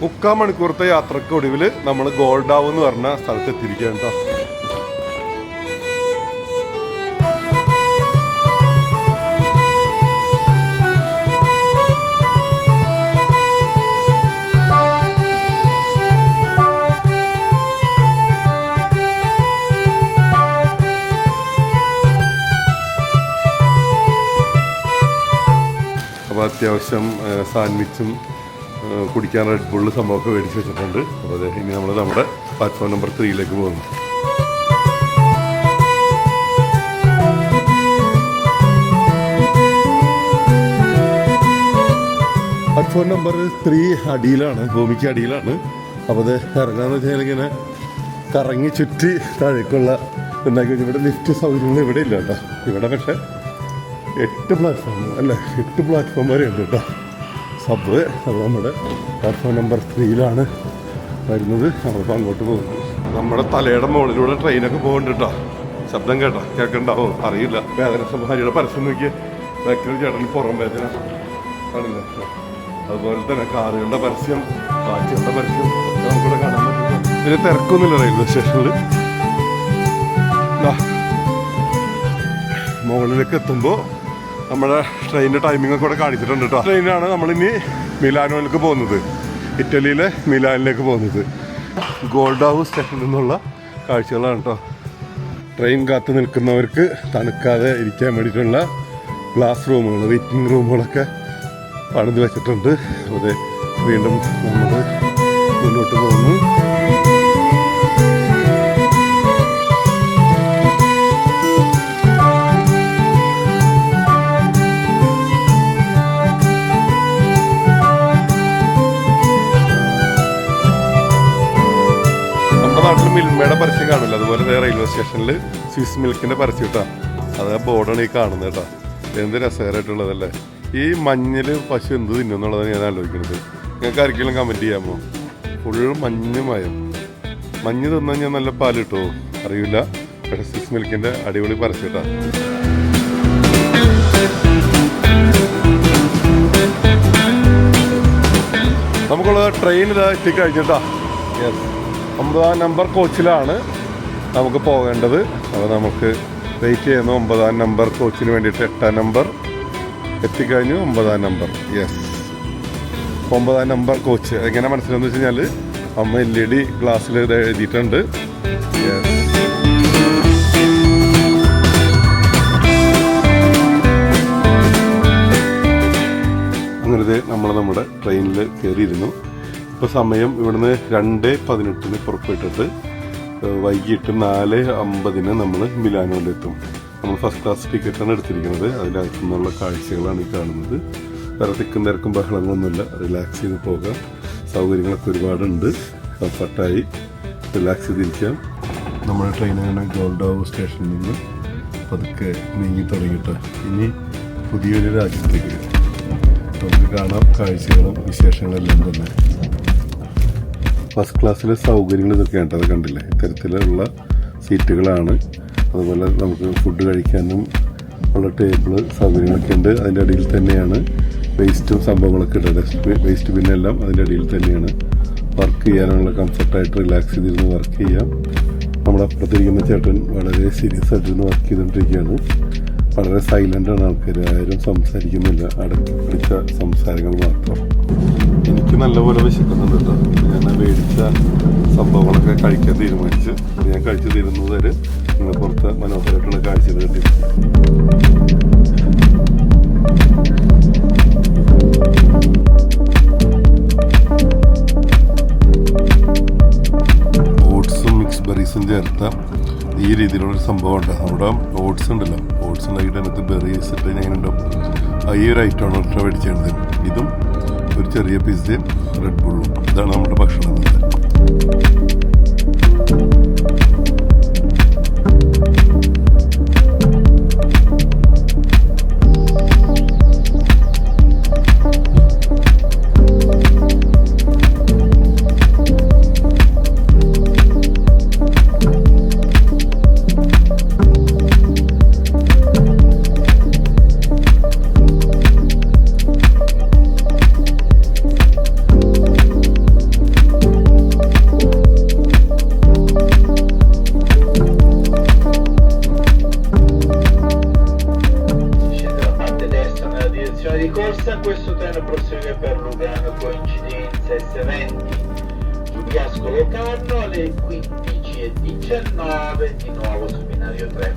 മുക്കാൽ മണിക്കൂറത്തെ യാത്രയ്ക്ക് ഒടുവിൽ നമ്മൾ ഗോൾഡാവ് എന്ന് പറഞ്ഞ സ്ഥലത്ത് എത്തിയിരിക്കുകയാണ് കേട്ടോ അത്യാവശ്യം സാൻവിച്ചും കുടിക്കാൻ റെഡ് സംഭവമൊക്കെ മേടിച്ച് വെച്ചിട്ടുണ്ട്. അപ്പോൾ ഇനി നമ്മൾ നമ്മുടെ പ്ലാറ്റ്ഫോം നമ്പർ ത്രീയിലേക്ക് പോകുന്നു. പ്ലാറ്റ്ഫോം നമ്പർ ത്രീ അടിയിലാണ് ഭൂമിക്ക് അടിയിലാണ്. അപ്പോൾ അത് ഇറങ്ങാന്ന് വെച്ചാൽ ഇങ്ങനെ കറങ്ങി ചുറ്റി താഴേക്കുള്ള ഉണ്ടാക്കി ഇവിടെ ലിഫ്റ്റ് സൗകര്യങ്ങൾ ഇവിടെ ഇല്ല കേട്ടോ. ഇവിടെ പക്ഷേ എട്ട് പ്ലാറ്റ്ഫോം അല്ല? എട്ട് പ്ലാറ്റ്ഫോം വരെ ഉണ്ട് കേട്ടോ. സബ് അത് നമ്മുടെ പ്ലാറ്റ്ഫോം നമ്പർ ത്രീയിലാണ് വരുന്നത്. നമ്മളിപ്പോൾ അങ്ങോട്ട് പോകുന്നത് നമ്മുടെ തലയുടെ മുകളിലൂടെ ട്രെയിനൊക്കെ പോകുന്നുണ്ട് ശബ്ദം കേട്ടോ? കേൾക്കണ്ടാവോ? അറിയില്ല. വേദന സംഹാരിയുടെ പരസ്യം നോക്കി ബാക്കിൽ ചേട്ടന് പുറം വേദന. അതുപോലെ തന്നെ കാറുകളുടെ പരസ്യം കാറ്റുകളുടെ പരസ്യം നമുക്കിവിടെ കാണാൻ പറ്റും. പിന്നെ തിരക്കൊന്നുമില്ല റെയിൽവേ സ്റ്റേഷനിൽ. മുകളിലേക്ക് എത്തുമ്പോൾ നമ്മുടെ ട്രെയിനിന്റെ ടൈമിംഗ് ഇവിടെ കാണിച്ചിട്ടുണ്ട് കേട്ടോ ട്രെയിനാണ് നമ്മളിനി മിലാനോയിലേക്ക് പോകുന്നത്. ഇറ്റലിയിലെ മിലാനിലേക്ക് പോകുന്നത്. ഗോൾഡ് ഹൗസ് സ്റ്റേഷനിൽ നിന്നുള്ള കാഴ്ചകളാണ് കേട്ടോ ട്രെയിൻ കാത്തു നിൽക്കുന്നവർക്ക് തണുക്കാതെ ഇരിക്കാൻ വേണ്ടിയിട്ടുള്ള ഗ്ലാസ് റൂമുകൾ വെയിറ്റിംഗ് റൂമുകളൊക്കെ പണിത് വെച്ചിട്ടുണ്ട്. അതെ വീണ്ടും നമ്മൾ മുന്നോട്ട് പോകുന്നു. നമ്മുടെ നാട്ടിൽ മിൽമയുടെ പരസ്യം കാണില്ല. അതുപോലെ റെയിൽവേ സ്റ്റേഷനിൽ സ്വിസ് മിൽക്കിന്റെ പരസ്യം ഇട്ടാ. അത് ബോർഡാണ് ഈ കാണുന്നത് കേട്ടോ. എന്ത് രസകരമായിട്ടുള്ളതല്ലേ? ഈ മഞ്ഞിൽ പശു എന്ത് തിന്നും എന്നുള്ളതാണ് ഞാൻ ആലോചിക്കുന്നത്. നിങ്ങൾക്ക് ആർക്കെങ്കിലും കമന്റ് ചെയ്യാമോ? ഫുൾ മഞ്ഞ് മയം. മഞ്ഞ് തിന്നാൽ ഞാൻ നല്ല പാൽ കിട്ടുമോ അറിയില്ല. പക്ഷേ സ്വിസ് മിൽക്കിന്റെ അടിപൊളി പരസ്യം ഇട്ടാ. നമുക്കുള്ള ട്രെയിൻ ഇതാ എത്തിക്കഴിഞ്ഞിട്ടാ യെസ് ഒമ്പതാം നമ്പർ കോച്ചിലാണ് നമുക്ക് പോകേണ്ടത്. അപ്പോൾ നമുക്ക് വെയിറ്റ് ചെയ്യുന്നു. ഒമ്പതാം നമ്പർ കോച്ചിന് വേണ്ടിയിട്ട് എട്ടാം നമ്പർ എത്തിക്കഴിഞ്ഞു. ഒമ്പതാം നമ്പർ യെസ് ഒമ്പതാം നമ്പർ കോച്ച് എങ്ങനെ മനസ്സിലെന്ന് വെച്ച് കഴിഞ്ഞാൽ അമ്മ എൽ ഇ ഡി ഗ്ലാസ്സിൽ ഇത് എഴുതിയിട്ടുണ്ട്. യെസ് അങ്ങനെ നമ്മൾ നമ്മുടെ ട്രെയിനിൽ കയറിയിരുന്നു ഇപ്പോൾ സമയം ഇവിടുന്ന് രണ്ട് പതിനെട്ടിന് പുറപ്പെട്ടിട്ട് വൈകിട്ട് നാല് അമ്പതിന് നമ്മൾ മിലാനോയിലെത്തും. നമ്മൾ ഫസ്റ്റ് ക്ലാസ് ടിക്കറ്റാണ് എടുത്തിരിക്കുന്നത്. അതിനകത്തു നിന്നുള്ള കാഴ്ചകളാണ് ഈ കാണുന്നത്. വേറെ തിക്കും തിരക്കും ബഹളങ്ങളൊന്നുമില്ല. റിലാക്സ് ചെയ്ത് പോകാം. സൗകര്യങ്ങളൊക്കെ ഒരുപാടുണ്ട്. കംഫർട്ടായി റിലാക്സ് ചെയ്തിരിക്കാം. നമ്മുടെ ട്രെയിനാണ് ഗോൾഡാവ് സ്റ്റേഷനിൽ നിന്ന് പതുക്കെ നീങ്ങി തുടങ്ങിയിട്ട്. ഇനി പുതിയൊരു രാജ്യത്തേക്ക് നമുക്ക് കാണാം കാഴ്ചകളും വിശേഷങ്ങളെല്ലാം തന്നെ. ഫസ്റ്റ് ക്ലാസ്സിലെ സൗകര്യങ്ങൾ ഇതൊക്കെയാണ് അത് കണ്ടില്ലേ? ഇത്തരത്തിലുള്ള സീറ്റുകളാണ്. അതുപോലെ നമുക്ക് ഫുഡ് കഴിക്കാനും ഉള്ള ടേബിൾ സൗകര്യങ്ങളൊക്കെ ഉണ്ട്. അതിന്റെ അടിയിൽ തന്നെയാണ് വേസ്റ്റും സംഭവങ്ങളൊക്കെ ഉണ്ട് ഡസ്റ്റ് വേസ്റ്റ് ബിന്നെല്ലാം അതിന്റെ അടിയിൽ തന്നെയാണ്. വർക്ക് ചെയ്യാനുള്ള കംഫർട്ടായിട്ട് റിലാക്സ് ചെയ്തിരുന്ന് വർക്ക് ചെയ്യാം. നമ്മുടെ അപ്പുറത്തിരിക്കുന്ന ചേട്ടൻ വളരെ സീരിയസ് ആയിട്ടിരുന്ന് വർക്ക് ചെയ്തുകൊണ്ടിരിക്കുകയാണ് വളരെ സൈലന്റ് ആണ് ആൾക്കാർ ആരും സംസാരിക്കുന്നില്ല. അടക്കി പിടിച്ച സംസാരങ്ങൾ മാത്രം. എനിക്ക് നല്ലപോലെ വിശക്കുന്നുണ്ട് കേട്ടോ. ഞാൻ മേടിച്ച സംഭവങ്ങളൊക്കെ കഴിക്കാൻ തീരുമാനിച്ച് ഞാൻ കഴിച്ചു തീരുന്നത് വരെ നിങ്ങളെ പുറത്ത് മനോഹരമായിട്ടുള്ള കാഴ്ചകൾ കിട്ടി ഓട്സും മിക്സ് ബെറീസും ചേർത്ത ഈ രീതിയിലുള്ളൊരു സംഭവം ഉണ്ട് നമ്മുടെ ഓട്സ് ഉണ്ടല്ലോ. ഓട്സ് ഉണ്ടാക്കിയിട്ട് അതിനകത്ത് ബെറീസ് ഇട്ട് ഞാൻ ഉണ്ടാവും ഈ ഒരു ഐറ്റമാണ് ഒറ്റ മേടിച്ചത് ഇതും ഒരു ചെറിയ പിസ്സയും റെഡ് ഇതാണ് നമ്മുടെ ഭക്ഷണം. forse a questo treno prossimo per Lugano coincidenza S20 su Cascolo Canno alle 15.19 di nuovo su binario 3.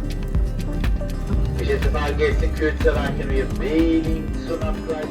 Vicenza Target secures that I can be availing soon after I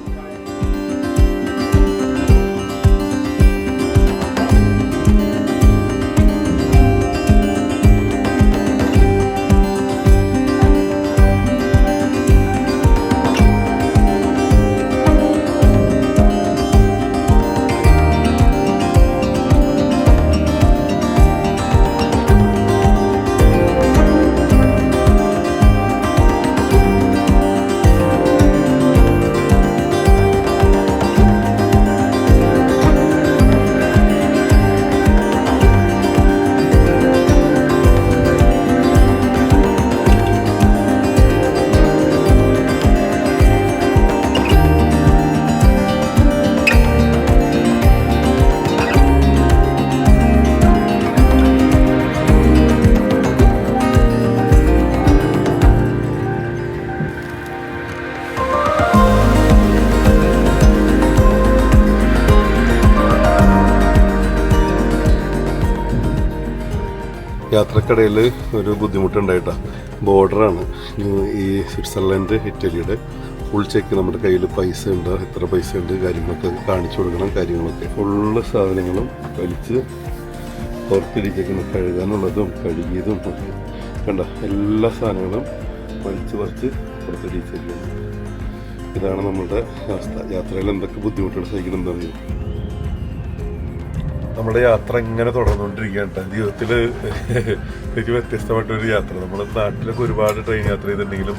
യാത്രക്കിടയിൽ ഒരു ബുദ്ധിമുട്ടുണ്ടായിട്ടാണ് ബോർഡറാണ്. ഈ സ്വിറ്റ്സർലൻഡ് ഇറ്റലിയുടെ ഫുൾ ചെക്ക് നമ്മുടെ കയ്യിൽ പൈസ ഉണ്ട്. എത്ര പൈസ ഉണ്ട് കാര്യങ്ങളൊക്കെ കാണിച്ചു കൊടുക്കണം കാര്യങ്ങളൊക്കെ. ഫുള്ള് സാധനങ്ങളും വലിച്ച് പുറത്തിരിക്കുന്ന കഴുകാനുള്ളതും കഴുകിയതും ഒക്കെ. കണ്ട? എല്ലാ സാധനങ്ങളും വലിച്ച് പറിച്ച് പുറത്തിരിച്ചിരിക്കുന്നു ഇതാണ് നമ്മുടെ അവസ്ഥ. യാത്രയിൽ എന്തൊക്കെ ബുദ്ധിമുട്ടുകൾ സഹിക്കുന്നുണ്ടെന്നറിയോ നമ്മുടെ യാത്ര ഇങ്ങനെ തുടർന്നുകൊണ്ടിരിക്കുകയാണ് ജീവിതത്തിൽ എനിക്ക് വ്യത്യസ്തമായിട്ടൊരു യാത്ര. നമ്മുടെ നാട്ടിലൊക്കെ ഒരുപാട് ട്രെയിൻ യാത്ര ചെയ്തിട്ടുണ്ടെങ്കിലും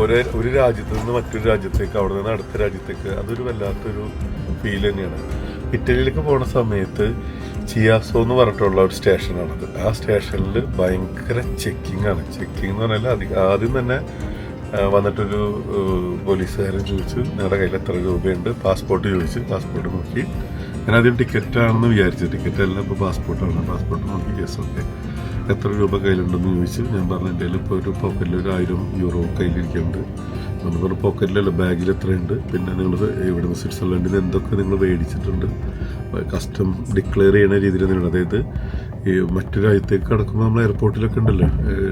ഒരേ ഒരു രാജ്യത്ത് നിന്ന് മറ്റൊരു രാജ്യത്തേക്ക് അവിടെ നിന്ന് അടുത്ത രാജ്യത്തേക്ക് അതൊരു വല്ലാത്തൊരു ഫീൽ തന്നെയാണ്. ഇറ്റലിയിലേക്ക് പോണ സമയത്ത് ചിയാസോ എന്ന് പറഞ്ഞിട്ടുള്ള ഒരു സ്റ്റേഷനാണത് ആ സ്റ്റേഷനിൽ ഭയങ്കര ചെക്കിംഗ് ആണ്. ചെക്കിംഗ് എന്ന് പറഞ്ഞാൽ അധികം ആദ്യം തന്നെ വന്നിട്ടൊരു പോലീസുകാരൻ ചോദിച്ചു നിങ്ങളുടെ കയ്യിൽ എത്ര രൂപയുണ്ട്? പാസ്പോർട്ട് ചോദിച്ചു. പാസ്പോർട്ട് നോക്കി. ഞാൻ ആദ്യം ടിക്കറ്റ് ആണെന്ന് വിചാരിച്ചു. ടിക്കറ്റ് അല്ല ഇപ്പോൾ പാസ്പോർട്ടാണ്. പാസ്പോർട്ട് നോക്കി കേസ് ഓക്കെ എത്ര രൂപ കയ്യിലുണ്ടെന്ന് ചോദിച്ചു ഞാൻ പറഞ്ഞു എന്റെ കയ്യിൽ ഇപ്പോൾ ഒരു പോക്കറ്റിൽ ഒരു ആയിരം യൂറോ കയ്യിലിരിക്കുന്നുണ്ട്. നമ്മൾ പറഞ്ഞു പോക്കറ്റിലല്ല ബാഗിൽ എത്രയുണ്ട്? പിന്നെ നിങ്ങൾ ഇവിടെ നിന്ന് സ്വിറ്റ്സർലൻഡിൽ നിന്ന് എന്തൊക്കെ നിങ്ങൾ മേടിച്ചിട്ടുണ്ട്? കസ്റ്റം ഡിക്ലെയർ ചെയ്യുന്ന രീതിയിൽ നിങ്ങൾ അതായത് ഈ മറ്റു രാജ്യത്തേക്ക് കടക്കുമ്പോൾ നമ്മൾ എയർപോർട്ടിലൊക്കെ ഉണ്ടല്ലോ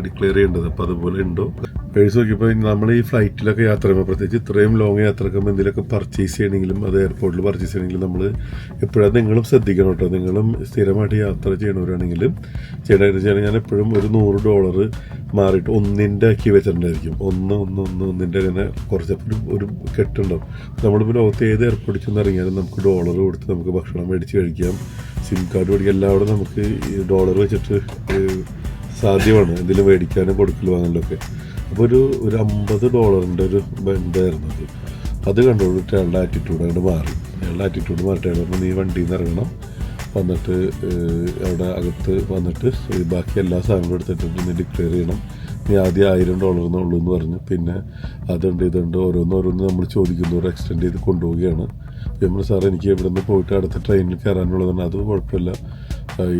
ഡിക്ലെയർ ചെയ്യേണ്ടത്. അപ്പോൾ അതുപോലെ ഉണ്ടോ? പേഴ്സ് നോക്കിയപ്പോൾ നമ്മൾ ഈ ഫ്ലൈറ്റിലൊക്കെ യാത്ര ചെയ്യുമ്പോൾ പ്രത്യേകിച്ച് ഇത്രയും ലോങ് ചെയ്യുമ്പോൾ എന്തെങ്കിലുമൊക്കെ പർച്ചേസ് ചെയ്യണമെങ്കിലും അത് എയർപോർട്ടിൽ പർച്ചേസ് ചെയ്യണമെങ്കിലും നമ്മൾ എപ്പോഴും നിങ്ങളും ശ്രദ്ധിക്കണം കേട്ടോ. നിങ്ങളും സ്ഥിരമായിട്ട് യാത്ര ചെയ്യണവരാണെങ്കിലും ചെയ്യണമെന്ന് ഞാൻ എപ്പോഴും ഒരു നൂറ് ഡോളർ മാറിയിട്ട് ഒന്നിന്റെ ആക്കി വെച്ചിട്ടുണ്ടായിരിക്കും. ഒന്ന് ഒന്ന് ഒന്ന് ഒന്നിന്റെ അങ്ങനെ കുറച്ചപ്പോൾ ഒരു കെട്ടുണ്ടാവും. നമ്മളിപ്പോൾ ലോകത്ത് ഏത് എയർപോർട്ടിൽ ചെന്ന് നമുക്ക് ഡോളർ കൊടുത്ത് നമുക്ക് ഭക്ഷണം മേടിച്ച് കഴിക്കാം. സിം കാർഡ് മേടിക്കാം. എല്ലാവരും നമുക്ക് ഡോളർ വെച്ചിട്ട് സാധ്യമാണ്. എന്തെങ്കിലും മേടിക്കാനും കൊടുക്കലും വാങ്ങലൊക്കെ അപ്പോൾ ഒരു ഒരു അമ്പത് ഡോളറിന്റെ ഒരു ബന്ധമായിരുന്നു അത് അത് കണ്ടുകൊണ്ടിട്ട് അയാളുടെ ആറ്റിറ്റ്യൂഡ് അങ്ങോട്ട് മാറി. അയാളുടെ ആറ്റിറ്റ്യൂഡ് മാറിയിട്ട് അയാൾ പറഞ്ഞു നീ വണ്ടിയിൽ നിന്ന് ഇറങ്ങണം. വന്നിട്ട് അവിടെ അകത്ത് വന്നിട്ട് ബാക്കി എല്ലാ സാധനങ്ങളും എടുത്തിട്ട് നീ ഡിക്ലെയർ ചെയ്യണം. നീ ആദ്യം ആയിരം ഡോളർ എന്നുള്ളൂ എന്ന് പറഞ്ഞു. പിന്നെ അതുണ്ട് ഇതുണ്ട് ഓരോന്ന് ഓരോന്ന് നമ്മൾ ചോദിക്കുന്നവർ എക്സ്റ്റെൻഡ് ചെയ്ത് കൊണ്ടുപോവുകയാണ്. നമ്മൾ സാർ എനിക്ക് ഇവിടെ നിന്ന് പോയിട്ട് അടുത്ത ട്രെയിനിൽ കയറാനുള്ളതാണ്. അത് കുഴപ്പമില്ല.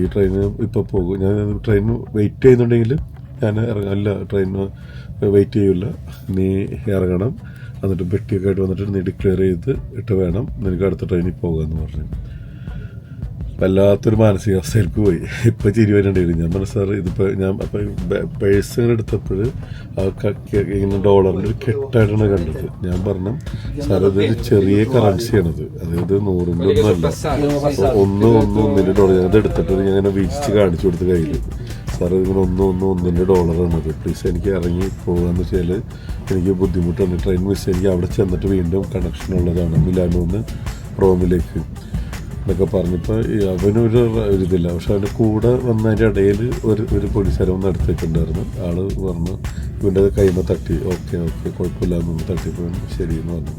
ഈ ട്രെയിന് ഇപ്പോൾ പോകും. ഞാൻ ട്രെയിൻ വെയിറ്റ് ചെയ്യുന്നുണ്ടെങ്കിൽ ഞാൻ ഇറങ്ങാം ട്രെയിൻ വെയിറ്റ് ചെയ്യില്ല നീ ഇറങ്ങണം. എന്നിട്ട് പെട്ടിയൊക്കെ ആയിട്ട് വന്നിട്ട് നീ ഡിക്ലെയർ ചെയ്ത് ഇട്ട് വേണം നിനക്ക് അടുത്ത ട്രെയിനിൽ പോകാമെന്ന് പറഞ്ഞു. വല്ലാത്തൊരു മാനസികാവസ്ഥയിലേക്ക് പോയി. ഇപ്പം ചിരി ഞാൻ പറഞ്ഞു സാർ ഇതിപ്പോൾ ഞാൻ അപ്പം പേഴ്സ് ഇങ്ങനെ എടുത്തപ്പോൾ ഇങ്ങനെ ഡോളറിന്റെ ഒരു കെട്ടായിട്ടാണ് കണ്ടത്. ഞാൻ പറഞ്ഞു സാർ ഇതൊരു ചെറിയ കറൻസിയാണത്. അതായത് നൂറിന്റെ ഒന്നല്ല ഒന്ന് ഒന്ന് ഒന്നിന്റെ ഡോളർ ഞാനത് എടുത്തിട്ട് ഞാൻ ഇങ്ങനെ വീതിച്ച് കാണിച്ചു കൊടുത്ത് കയ്യിൽ സാർ ഇങ്ങനെ ഒന്ന് ഒന്ന് ഒന്നിന്റെ ഡോളറാണത് പ്ലീസ് എനിക്ക് ഇറങ്ങി പോകാന്ന് വെച്ചാൽ എനിക്ക് ബുദ്ധിമുട്ടാണ്. ട്രെയിൻ മിസ് എനിക്ക് അവിടെ ചെന്നിട്ട് വീണ്ടും കണക്ഷൻ ഉള്ളതാണ് മിലാനോന്ന് റോമിലേക്ക്. എന്നൊക്കെ പറഞ്ഞപ്പോൾ അവനൊരു ഇതില്ല പക്ഷെ അവന്റെ കൂടെ വന്നതിന്റെ ഇടയിൽ ഒരു ഒരു പോലീസുകാരൻ ഒന്ന് എടുത്തിട്ടുണ്ടായിരുന്നു. ആൾ പറഞ്ഞു ഇവന്റെ കൈമ തട്ടി ഓക്കെ ഓക്കെ കുഴപ്പമില്ല എന്നൊന്ന് തട്ടിയപ്പോൾ ശരി എന്ന് പറഞ്ഞു.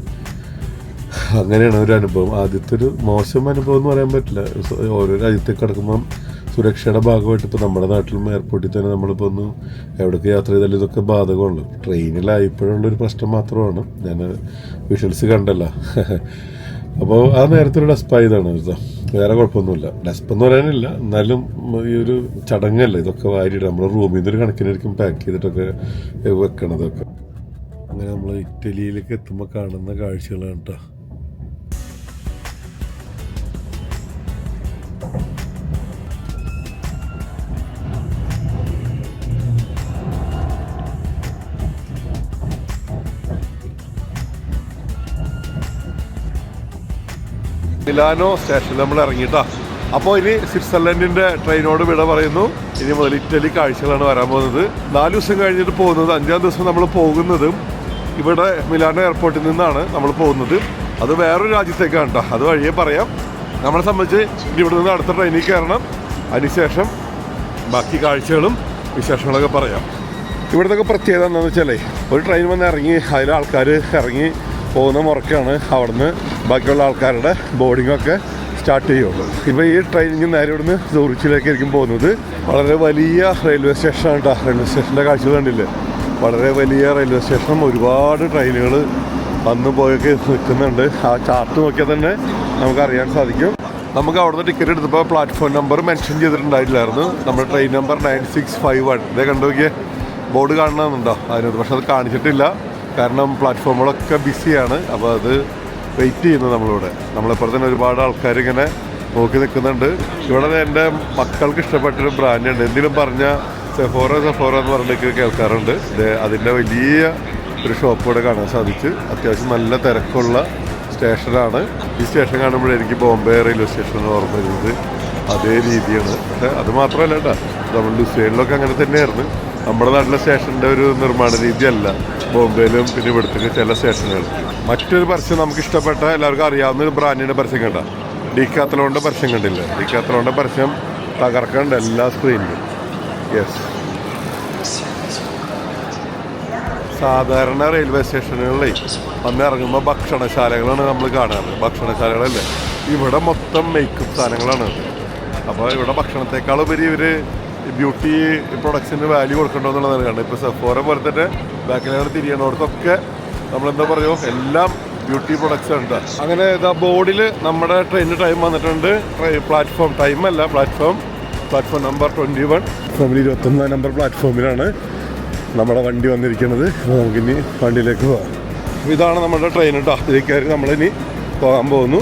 അങ്ങനെയാണ് ഒരു അനുഭവം. ആദ്യത്തെ ഒരു മോശം അനുഭവം എന്ന് പറയാൻ പറ്റില്ല. ഓരോ രാജ്യത്തേക്ക് കിടക്കുമ്പം സുരക്ഷയുടെ ഭാഗമായിട്ട് ഇപ്പോൾ നമ്മുടെ നാട്ടിലും എയർപോർട്ടിൽ തന്നെ നമ്മളിപ്പോൾ ഒന്ന് എവിടേക്ക് യാത്ര ചെയ്താലും ഇതൊക്കെ ബാധകമുള്ളൂ ട്രെയിനിലായപ്പോഴുള്ളൊരു പ്രശ്നം മാത്രമാണ്. ഞാൻ വിഷ്വൽസ് കണ്ടല്ല. അപ്പോൾ ആ നേരത്തിലുള്ള ഡെസ്പ് ഇതാണ് വേറെ കുഴപ്പമൊന്നുമില്ല. ഡെസ്പ് എന്ന് പറയാനില്ല. എന്നാലും ഈ ഒരു ചടങ്ങല്ല ഇതൊക്കെ വാരിയിട്ട് നമ്മുടെ റൂമിൽ നിന്ന് ഒരു കണക്കിനായിരിക്കും പാക്ക് ചെയ്തിട്ടൊക്കെ വെക്കണതൊക്കെ. അങ്ങനെ നമ്മൾ ഇറ്റലിയിലേക്ക് എത്തുമ്പോൾ കാണുന്ന കാഴ്ചകളാണ് കേട്ടോ. മിലാനോ സ്റ്റേഷനിൽ നമ്മൾ ഇറങ്ങിയിട്ടാ. അപ്പോൾ ഇനി സ്വിറ്റ്സർലൻഡിന്റെ ട്രെയിനോട് വിട പറയുന്നു. ഇനി മുതൽ ഇറ്റലി കാഴ്ചകളാണ് വരാൻ പോകുന്നത്. നാല് ദിവസം കഴിഞ്ഞിട്ട് പോകുന്നത്. അഞ്ചാം ദിവസം നമ്മൾ പോകുന്നതും ഇവിടെ മിലാനോ എയർപോർട്ടിൽ നിന്നാണ് നമ്മൾ പോകുന്നത്. അത് വേറൊരു രാജ്യത്തേക്കാണ് കേട്ടോ. അത് വഴിയെ പറയാം. നമ്മളെ സംബന്ധിച്ച് ഇവിടെ നിന്ന് അടുത്ത ട്രെയിനിൽ കയറണം. അതിനുശേഷം ബാക്കി കാഴ്ചകളും വിശേഷങ്ങളൊക്കെ പറയാം. ഇവിടുത്തെ പ്രത്യേകത എന്താണെന്ന് വെച്ചാലേ ഒരു ട്രെയിൻ വന്ന് ഇറങ്ങി അതിൽ ആൾക്കാർ ഇറങ്ങി പോകുന്ന മുറക്കാണ് അവിടുന്ന് ബാക്കിയുള്ള ആൾക്കാരുടെ ബോർഡിങ്ങൊക്കെ സ്റ്റാർട്ട് ചെയ്യുള്ളൂ. ഇപ്പോൾ ഈ ട്രെയിനിങ് നേരെ ഇവിടുന്ന് സൂറിച്ചിലേക്കായിരിക്കും പോകുന്നത്. വളരെ വലിയ റെയിൽവേ സ്റ്റേഷനാണ് കേട്ടോ റെയിൽവേ സ്റ്റേഷന്റെ കാഴ്ച കണ്ടില്ലേ? വളരെ വലിയ റെയിൽവേ സ്റ്റേഷനും ഒരുപാട് ട്രെയിനുകൾ വന്നു പോയൊക്കെ നിൽക്കുന്നുണ്ട്. ആ ചാർട്ട് നോക്കിയാൽ തന്നെ നമുക്ക് അറിയാൻ സാധിക്കും. നമുക്ക് അവിടുന്ന് ടിക്കറ്റ് എടുത്തപ്പോൾ പ്ലാറ്റ്ഫോം നമ്പർ മെൻഷൻ ചെയ്തിട്ടുണ്ടായിട്ടില്ലായിരുന്നു. നമ്മുടെ train number nine six five one ഇതേ കണ്ടു നോക്കിയേ? ബോർഡ് കാണണമെന്നുണ്ടോ? അതിനകത്ത് പക്ഷെ അത് കാണിച്ചിട്ടില്ല. കാരണം പ്ലാറ്റ്ഫോമുകളൊക്കെ ബിസിയാണ് അപ്പോൾ അത് വെയിറ്റ് ചെയ്യുന്നു നമ്മളിവിടെ. നമ്മളിപ്പോൾ തന്നെ ഒരുപാട് ആൾക്കാർ ഇങ്ങനെ നോക്കി നിൽക്കുന്നുണ്ട്. ഇവിടെ എന്റെ മക്കൾക്ക് ഇഷ്ടപ്പെട്ടൊരു ബ്രാൻഡ് ഉണ്ട് എന്തെങ്കിലും പറഞ്ഞാൽ സെഫോറ സെഫോറ എന്ന് പറഞ്ഞിട്ട് കേൾക്കാറുണ്ട്. അതിന്റെ വലിയ ഒരു ഷോപ്പ് ഇവിടെ കാണാൻ സാധിച്ചു. അത്യാവശ്യം നല്ല തിരക്കുള്ള സ്റ്റേഷനാണ്. ഈ സ്റ്റേഷൻ കാണുമ്പോഴേ എനിക്ക് ബോംബെ റെയിൽവേ സ്റ്റേഷൻ ഓർമ്മ വരുന്നത്. അതേ രീതിയാണ്. അത് മാത്രമല്ല കേട്ടോ. നമ്മൾ ലുസൈനിലൊക്കെ അങ്ങനെ തന്നെയായിരുന്നു. നമ്മുടെ നാട്ടിലെ സ്റ്റേഷന്റെ ഒരു നിർമ്മാണ രീതിയല്ല. ബോംബെയിലും പിന്നെ ഇവിടുത്തെ ചില സ്റ്റേഷനുകൾ. മറ്റൊരു പരസ്യം നമുക്ക് ഇഷ്ടപ്പെട്ട എല്ലാവർക്കും അറിയാവുന്ന ഒരു ബ്രാൻഡിന്റെ പരസ്യം കണ്ട. ഡിക്കാത്തലോണിന്റെ പരസ്യം കണ്ടില്ലേ? ഡിക്കാത്തലോണിന്റെ പരസ്യം തകർക്കേണ്ട എല്ലാ സ്ക്രീനിലും യെസ് സാധാരണ റെയിൽവേ സ്റ്റേഷനുകളിൽ വന്ന് ഇറങ്ങുമ്പോൾ ഭക്ഷണശാലകളാണ് നമ്മൾ കാണാറ്. ഭക്ഷണശാലകളല്ലേ? ഇവിടെ മൊത്തം മേക്കപ്പ് സാധനങ്ങളാണ്. അപ്പോൾ ഇവിടെ ഭക്ഷണത്തെക്കാളുപരി ഇവർ ബ്യൂട്ടി പ്രൊഡക്ട്സിന് വാല്യൂ കൊടുക്കണ്ടോ എന്നുള്ളതാണ് കാരണം ഇപ്പോൾ സെഫോറ പോലെ തന്നെ ബാക്കിലാണ് തിരിയണോടത്തൊക്കെ നമ്മളെന്താ പറയുമോ എല്ലാം ബ്യൂട്ടി പ്രൊഡക്ട്സ് ഉണ്ട് അങ്ങനെ ഇതാ ബോർഡിൽ നമ്മുടെ ട്രെയിനിന് ടൈം വന്നിട്ടുണ്ട്. പ്ലാറ്റ്ഫോം ടൈം അല്ല platform platform number twenty one February ഇരുപത്തൊന്നാം നമ്പർ പ്ലാറ്റ്ഫോമിലാണ് നമ്മുടെ വണ്ടി വന്നിരിക്കുന്നത്. അപ്പോൾ നമുക്കിനി വണ്ടിയിലേക്ക് പോകാം ഇതാണ് നമ്മുടെ ട്രെയിൻ കേട്ടോ ഇതിൽ കയറി നമ്മളിനി പോകാൻ പോകുന്നു.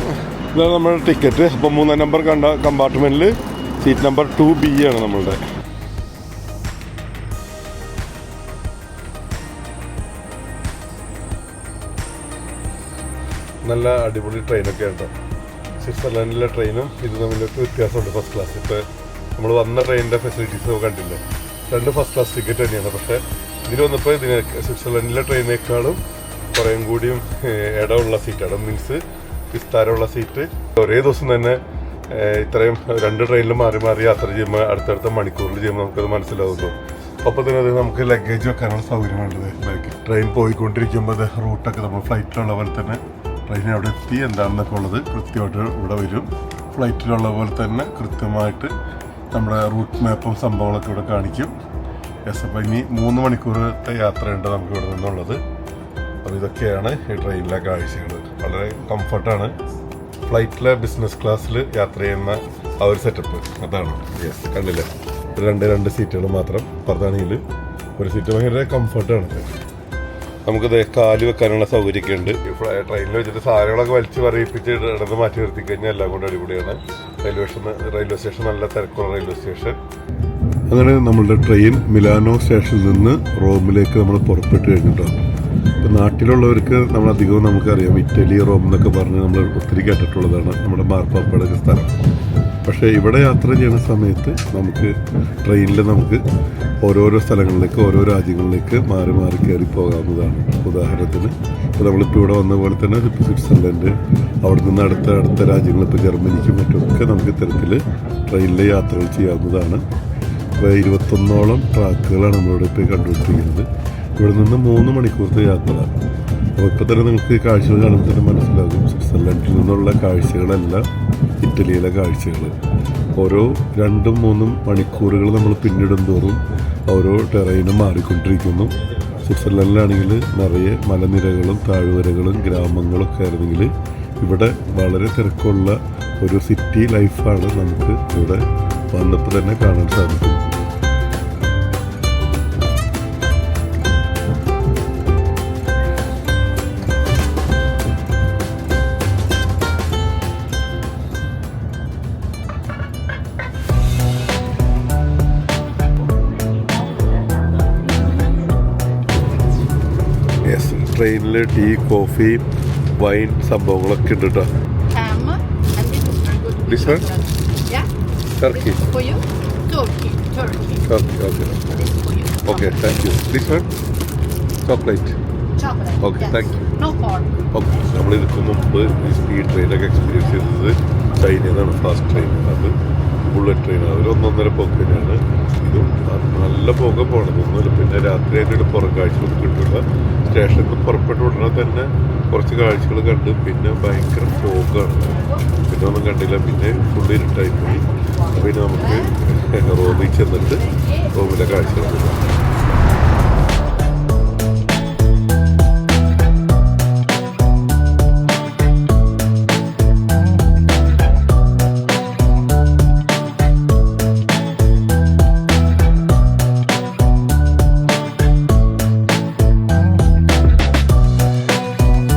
ഇതാണ് നമ്മുടെ ടിക്കറ്റ് അപ്പോൾ മൂന്നാം നമ്പർ കണ്ട കമ്പാർട്ട്മെന്റിൽ സീറ്റ് നമ്പർ ടു ബി ആണ് നമ്മളുടെ. നല്ല അടിപൊളി ട്രെയിനൊക്കെ ഉണ്ട് സ്വിറ്റ്സർലാൻഡിലെ ട്രെയിനും ഇത് തമ്മിലൊക്കെ വ്യത്യാസമുണ്ട് ഫസ്റ്റ് ക്ലാസ് ഇപ്പോൾ നമ്മൾ വന്ന ട്രെയിനിന്റെ ഫെസിലിറ്റീസ് നമുക്ക് കണ്ടില്ല? രണ്ട് ഫസ്റ്റ് ക്ലാസ് ടിക്കറ്റ് തന്നെയാണ്. പക്ഷേ ഇതിൽ വന്നപ്പോൾ ഇതിന് സ്വിറ്റ്സർലൻഡിലെ ട്രെയിനേക്കാളും കുറേയും കൂടിയും ഇടമുള്ള സീറ്റാണ് മീൻസ് വിസ്താരമുള്ള സീറ്റ് ഒരേ ദിവസം തന്നെ ഇത്രയും രണ്ട് ട്രെയിനിൽ മാറി മാറി യാത്ര ചെയ്യുമ്പോൾ അടുത്തടുത്ത മണിക്കൂറിൽ ചെയ്യുമ്പോൾ നമുക്കത് മനസ്സിലാവുന്നു. അപ്പോൾ തന്നെ അത് നമുക്ക് ലഗേജ് വെക്കാനുള്ള സൗകര്യമുണ്ട് ബാക്കി ട്രെയിൻ പോയിക്കൊണ്ടിരിക്കുമ്പോൾ അത് റൂട്ടൊക്കെ നമ്മൾ ഫ്ലൈറ്റിലുള്ള പോലെ തന്നെ ട്രെയിൻ അവിടെ എത്തി. എന്താണെന്നൊക്കെ ഉള്ളത് കൃത്യമായിട്ട് ഇവിടെ വരും. ഫ്ലൈറ്റിലുള്ള പോലെ തന്നെ കൃത്യമായിട്ട് നമ്മുടെ റൂട്ട് മാപ്പും സംഭവങ്ങളൊക്കെ ഇവിടെ കാണിക്കും. എസ് അപ്പം ഇനി മൂന്ന് മണിക്കൂറത്തെ യാത്രയുണ്ട് നമുക്ക് ഇവിടെ നിന്നുള്ളത്. അപ്പോൾ ഇതൊക്കെയാണ് ഈ ട്രെയിനിലെ കാഴ്ചകൾ. വളരെ കംഫർട്ടാണ് ഫ്ലൈറ്റിലെ ബിസിനസ് ക്ലാസ്സിൽ യാത്ര ചെയ്യുന്ന ആ ഒരു സെറ്റപ്പ് അതാണ്. യെസ് കണ്ടില്ല? രണ്ട് രണ്ട് സീറ്റുകൾ മാത്രം. പറഞ്ഞാണെങ്കിൽ ഒരു സീറ്റ് ഭയങ്കര കംഫർട്ടാണ് നമുക്കത് കാൽ വെക്കാനുള്ള സൗകര്യമൊക്കെ ഉണ്ട് ട്രെയിനിൽ വെച്ചിട്ട് സാധനങ്ങളൊക്കെ വലിച്ചു പറയിപ്പിച്ച് ഇടന്ന് മാറ്റി നിർത്തി കഴിഞ്ഞാൽ എല്ലാം കൊണ്ട് അടിപൊളിയാണ്. റെയിൽവേ സ്റ്റേഷൻ റെയിൽവേ സ്റ്റേഷൻ നല്ല തിരക്കുള്ള റെയിൽവേ സ്റ്റേഷൻ അങ്ങനെ നമ്മളുടെ ട്രെയിൻ മിലാനോ സ്റ്റേഷനിൽ നിന്ന് റോമിലേക്ക് നമ്മൾ പുറപ്പെട്ട് കഴിഞ്ഞിട്ടാണ് ഇപ്പം നാട്ടിലുള്ളവർക്ക് നമ്മൾ അധികവും നമുക്കറിയാം ഇറ്റലി റോം എന്നൊക്കെ പറഞ്ഞ് നമ്മൾ ഒത്തിരി കേട്ടിട്ടുള്ളതാണ് നമ്മുടെ മാർപ്പാപ്പയുടെ സ്ഥലം. പക്ഷേ ഇവിടെ യാത്ര ചെയ്യുന്ന സമയത്ത് നമുക്ക് ട്രെയിനിൽ നമുക്ക് ഓരോരോ സ്ഥലങ്ങളിലേക്ക് ഓരോ രാജ്യങ്ങളിലേക്ക് മാറി മാറി കയറി പോകാവുന്നതാണ്. ഉദാഹരണത്തിന് ഇപ്പോൾ നമ്മളിപ്പോൾ ഇവിടെ വന്ന പോലെ തന്നെ ഇപ്പോൾ സ്വിറ്റ്സർലൻഡ് അവിടെ നിന്ന് അടുത്ത അടുത്ത രാജ്യങ്ങൾ ഇപ്പോൾ ജർമ്മനിക്കും മറ്റുമൊക്കെ നമുക്ക് ഇത്തരത്തിൽ ട്രെയിനിലെ യാത്രകൾ ചെയ്യാവുന്നതാണ്. ഇപ്പോൾ ഇരുപത്തൊന്നോളം ട്രാക്കുകളാണ് നമ്മളിവിടെ ഇപ്പോൾ കണ്ടുപിടിച്ചിരിക്കുന്നത്. ഇവിടെ നിന്ന് മൂന്ന് മണിക്കൂറത്തെ യാത്ര. അപ്പോൾ ഇപ്പോൾ തന്നെ നിങ്ങൾക്ക് കാഴ്ചകൾ കാണുമ്പോൾ തന്നെ മനസ്സിലാകും. സ്വിറ്റ്സർലൻഡിൽ നിന്നുള്ള കാഴ്ചകളല്ല ഇറ്റലിയിലെ കാഴ്ചകൾ ഓരോ രണ്ടും മൂന്നും മണിക്കൂറുകൾ നമ്മൾ പിന്നിടും തോറും ഓരോ ടെറൈനും മാറിക്കൊണ്ടിരിക്കുന്നു. സ്വിറ്റ്സർലൻഡിലാണെങ്കിൽ നിറയെ മലനിരകളും താഴ്വരകളും ഗ്രാമങ്ങളും ഒക്കെ ആയിരുന്നെങ്കിൽ ഇവിടെ വളരെ തിരക്കുള്ള ഒരു സിറ്റി ലൈഫാണ് നമുക്ക് ഇവിടെ വന്നപ്പോൾ തന്നെ കാണാൻ സാധിക്കും. ട്രെയിനിൽ ടീ കോഫി വൈൻ സംഭവങ്ങളൊക്കെ ഉണ്ട് കേട്ടോ ham and This one? Yeah. Turkey. This is for you. Turkey. Turkey. Okay, okay. This is for you. Okay, thank you. This one? Chocolate. Chocolate. Okay, yes. thank you. No pork. Okay നമ്മൾ ഇതിക്ക് മുമ്പ് ഈ speed ട്രെയിനൊക്കെ experience ചെയ്തത് ചൈനയിൽ നിന്നാണ് fast train അത് bullet train അവർ ഒന്നൊന്നര പൊക്കിനാണ്. ഇതും നല്ല പോക പോകണം ഒന്നുമില്ല. പിന്നെ രാത്രി ആയിട്ട് പുറം കാഴ്ചകൾ കിട്ടില്ല സ്റ്റേഷനിൽ നിന്ന് പുറപ്പെട്ട ഉടനെ തന്നെ കുറച്ച് കാഴ്ചകൾ കണ്ട് പിന്നെ ഭയങ്കര പോകാണ് പിന്നെ ഒന്നും കണ്ടില്ല. പിന്നെ ഫുള്ളി ഇരുട്ടായി പോയി. പിന്നെ നമുക്ക് റോമിൽ ചെന്നിട്ട് റോമിലെ കാഴ്ചകൾ കാണാം